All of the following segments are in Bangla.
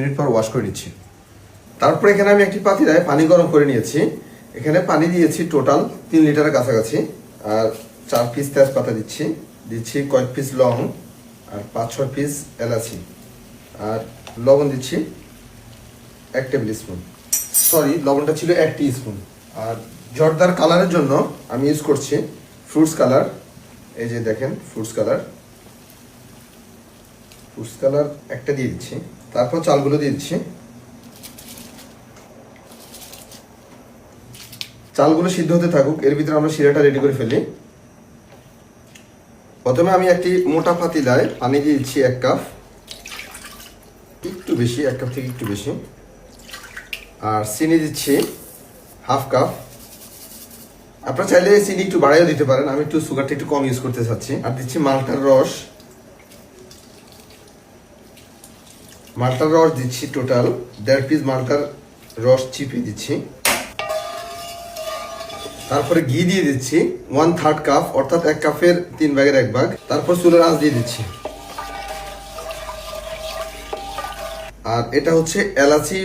মিনিট পর ওয়াশ করে নিচ্ছি। তারপর এখানে আমি একটি পাতিলায় পানি গরম করে নিয়েছি। এখানে পানি দিয়েছি টোটাল তিন লিটারের কাছাকাছি। আর চার পিস তেজপাতা দিচ্ছি। দিচ্ছি কয়েক পিস লং আর পাঁচ, ছয় পিস এলাচি। আর লবণ দিচ্ছি এক টেবিল স্পুন সরি লবণটা ছিল এক টি স্পুন আর জর্দার কালারের জন্য আমি ইউজ করছি ফ্রুটস কালার এই যে দেখেন ফ্রুটস কালার ফ্রুটস কালার একটা দিয়ে দিচ্ছি। তারপর চালগুলো দিয়ে দিচ্ছি। চালগুলো সিদ্ধ হতে থাকুক, এর ভিতরে আমরা শিরাটা রেডি করে ফেলি। প্রথমে আমি একটি মোটা পাতিলায় পানি দিয়ে দিচ্ছি এক কাপ। একটু বেশি, এক কাপ থেকে একটু বেশি। আর চিনি দিচ্ছি হাফ কাপ। আপনারা চাইলে চিনি একটু বাড়াইও দিতে পারেন, আমি একটু সুগারটা একটু কম ইউজ করতে চাচ্ছি। আর দিচ্ছি মালটার রস। মালটার রস দিচ্ছি টোটাল দেড় পিস মালটার রস চিপিয়ে দিচ্ছি। তারপরে ঘি দিয়ে দিচ্ছি। ওয়ান থার্ড কাপ অর্থাৎ এক কাপের তিন ভাগের এক ভাগ। তারপর চুলের আঁচ দিয়ে দিচ্ছি। আর এটা হচ্ছে এলাচি,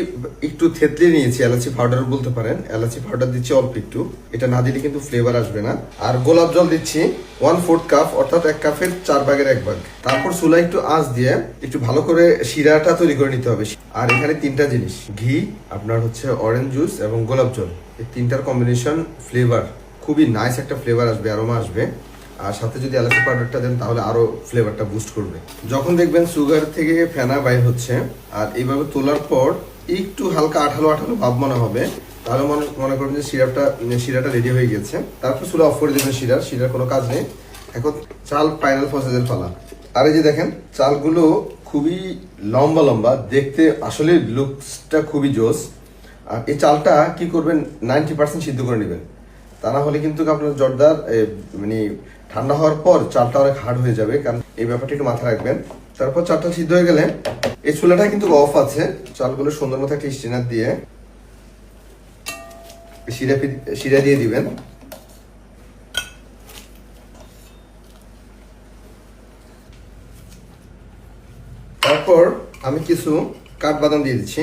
একটু থেতলে নিয়েছি, এলাচি পাউডার বলতে পারেন। এলাচি পাউডার দিচ্ছি অল্প একটু। এটা না দিলে কিন্তু ফ্লেভার আসবে না। আর গোলাপ জল দিচ্ছি ওয়ান ফোর্থ কাপ অর্থাৎ এক কাপের চার ভাগের এক ভাগ। তারপর চুলা একটু আঁচ দিয়ে একটু ভালো করে শিরাটা তৈরি করে নিতে হবে। আর এখানে তিনটা জিনিস। ঘি, আপনার হচ্ছে অরেঞ্জ জুস এবং গোলাপ জল। এই তিনটার কম্বিনেশন ফ্লেভার খুবই নাইস একটা ফ্লেভার আসবে অ্যারোমা আসবে। আর সাথে যদি এলাচি পাউডারটা দেন, তাহলে আরও ফ্লেভারটা বুস্ট করবে। যখন দেখবেন সুগার থেকে ফেনা বাইর হচ্ছে, আর এইভাবে তোলার পর একটু হালকা আঠালো আঠালো ভাব মনে হবে, তাহলে মনে মনে করবেন যে সিরাপটা শিরাটা রেডি হয়ে গেছে। তারপর চুলা অফ করে দেবেন শিরার শিরার কোনো কাজ নেই। এখন চাল ফাইনাল প্রসেসের পালা। আর এই যে দেখেন, চালগুলো খুবই লম্বা লম্বা, দেখতে আসলে লুকসটা খুবই জোস। আর এই চালটা কি করবেন নাইনটি পার্সেন্ট সিদ্ধ করে নেবেন। তা না হলে কিন্তু আপনার জর্দার মানে ঠান্ডা হওয়ার পর চালটা অনেক হার্ড হয়ে যাবে, কারণ এই ব্যাপারটা একটু মাথায় রাখবেন। তারপর চালটা সিদ্ধ হয়ে গেলে এই চুলাটা কিন্তু অফ আছে। চালগুলো সুন্দর মতো একটা স্টেনার দিয়ে শিরা দিয়ে দিবেন। তারপর আমি কিছু কাঠবাদাম দিয়ে দিচ্ছি।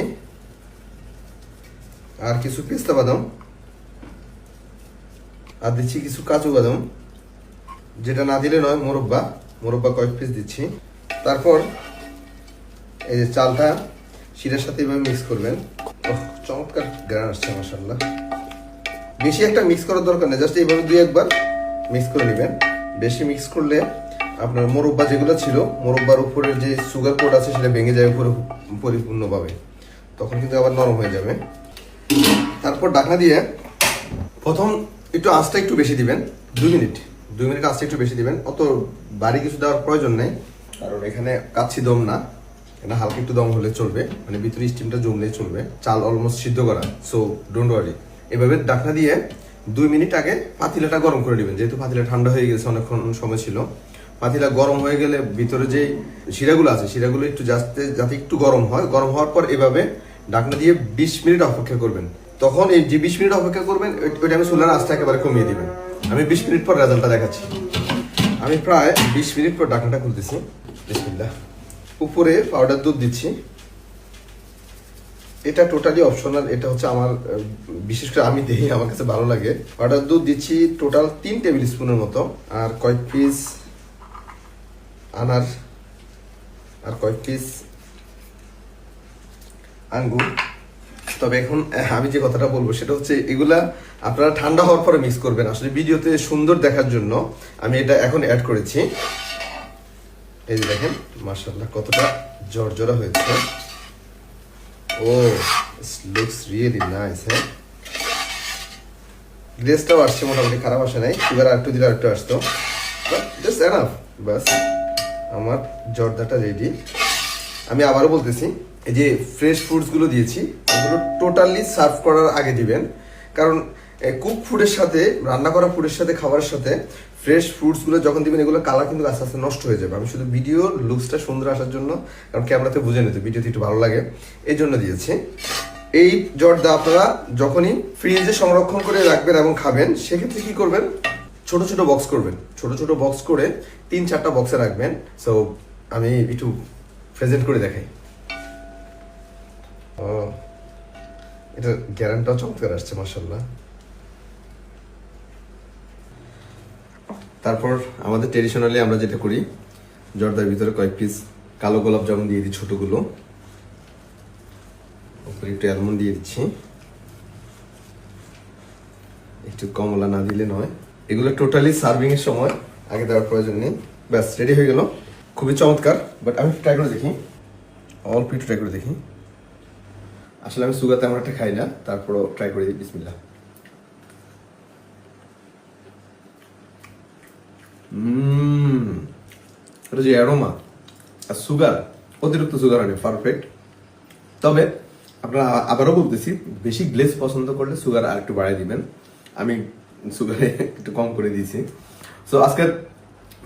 আর কিছু পেস্তা বাদাম। আর দিচ্ছি কিছু কাজু বাদাম। যেটা না দিলে নয়, মোরব্বা। মোরব্বা কয়েক পিস দিচ্ছি। তারপর এই যে চালটা, শিরের সাথে এভাবে মিক্স করবেন। চমৎকার গ্রান আসছে মাসাল্লাহ বেশি একটা মিক্স করার দরকার নেই জাস্ট এইভাবে দুই একবার মিক্স করে নেবেন। বেশি মিক্স করলে আপনার মোরব্বা যেগুলো ছিল, মোরব্বার উপরের যে সুগার কোড আছে, সেটা ভেঙে যাবে পুরো পরিপূর্ণভাবে। তখন কিন্তু আবার নরম হয়ে যাবে। তারপর ডাকনা দিয়ে প্রথম একটু আঁচটা একটু বেশি দিবেন, দুই মিনিট। দুই মিনিট আঁচটা একটু বেশি দিবেন। অত বাড়ি কিছু দেওয়ার প্রয়োজন নেই, কারণ এখানে কাচ্ছি দম না। এটা হালকা একটু দম হলে চলবে মানে ভিতরে স্টিমটা জমলে চলবে। চাল অলমোস্ট সিদ্ধ করা সো ডোন্ট ওয়ারি এভাবে ডাকনা দিয়ে দুই মিনিট আগে পাতিলাটা গরম করে নেবেন। যেহেতু পাতিলা ঠান্ডা হয়ে গেছে, অনেকক্ষণ সময় ছিল। পাতিলা গরম হয়ে গেলে ভিতরে যে শিরাগুলো আছে, শিরাগুলো একটু যাতে যাতে একটু গরম হয়। গরম হওয়ার পর এভাবে ডাকনা দিয়ে বিশ মিনিট অপেক্ষা করবেন। তখন এই যে বিশ মিনিট অপেক্ষা করবেন ওইটা আমি সোলার আঁচটা একেবারে কমিয়ে দিবেন। আমি বিশ মিনিট পর রেজাল্টটা দেখাচ্ছি। আমি প্রায় বিশ মিনিট পর ডাকনাটা খুলতেছি। বিসমিল্লাহ। উপরে পাউডার দুধ দিচ্ছি। এটা টোটালি অপশনাল এটা হচ্ছে আমার বিশেষ করে আমি দেখি আমার কাছে ভালো লাগে। পাউডার দুধ দিচ্ছি টোটাল তিন টেবিল স্পুনের মতো, আর কয়েক পিস আনার, আর কয়েক পিস আঙ্গুর। তবে এখন আমি যে কথাটা বলব সেটা হচ্ছে এগুলা আপনারা ঠান্ডা হওয়ার পরে মিক্স করবেন। আসলে ভিডিওতে সুন্দর দেখার জন্য আমি এটা এখন অ্যাড করেছি। এই যে দেখেন মার্শাল্লাহ কতটা জর্জরা হয়েছে। ও লুকস রিয়েলি নাইস হ্যাঁ? গ্লেসটাও আসছে মোটামুটি, খারাপ আসে নাই। সুগার আর একটু দিলে আর একটু আসতো জাস্ট এনাফ বাস। আমার জর্দাটা রেডি আমি আবারও বলতেছি এই যে ফ্রেশ ফ্রুটসগুলো দিয়েছি এগুলো টোটালি সার্ভ করার আগে দিবেন। কারণ কুক ফুডের সাথে, রান্না করা ফুডের সাথে, খাবারের সাথে ফ্রেশ ফ্রুটসগুলো যখন দিবেন, এগুলো কালার কিন্তু আস্তে আস্তে নষ্ট হয়ে যাবে। আমি শুধু ভিডিও লুকসটা সুন্দর আসার জন্য, কারণ ক্যামেরাতে বুঝে নিতে ভিডিওতে একটু ভালো লাগে। এই জন্য দিয়েছি। এই জর্দা আপনারা যখনই ফ্রিজে সংরক্ষণ করে রাখবেন এবং খাবেন, সেক্ষেত্রে কি করবেন? ছোট ছোট বক্স করবেন। ছোট ছোট বক্স করে তিন চারটা বক্সে রাখবেন। সো আমি একটু প্রেজেন্ট করে দেখাই। এটার গ্যারান্টাও চমৎকার আসছে মাসাল্লাহ তারপর আমাদের ট্রেডিশনালি আমরা যেটা করি, জর্দার ভিতরে কয়েক পিস কালো গোলাপ জামুন দিয়ে দিই ছোটগুলো। উপরে একটু অ্যালমন্ড দিয়ে দিচ্ছি। একটু কমলা না দিলে নয়। এগুলো টোটালি সার্ভিং এর সময়, আগে দেওয়ার প্রয়োজন নেই। ব্যাস রেডি হয়ে গেল। খুবই চমৎকার বাট আমি ট্রাই করে দেখি। অল্প একটু ট্রাই করে দেখি। আসলে আমি সুগার তেমন একটা খাই না তারপরও ট্রাই করে দিই বিসমিল্লাহ। উম, এটা যে অ্যারোমা আর সুগার অতিরিক্ত সুগার আনে পারফেক্ট তবে আপনারা আবারও বলতেছি বেশি গ্লেজ পছন্দ করলে সুগার আর একটু বাড়াই দিবেন। আমি সুগারে একটু কম করে দিয়েছি। সো আজকের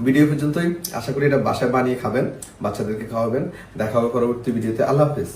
ভিডিও পর্যন্তই। আশা করি এটা বাসায় বানিয়ে খাবেন বাচ্চাদেরকে খাওয়াবেন। দেখা হবে পরবর্তী ভিডিওতে আল্লাহ হাফেজ।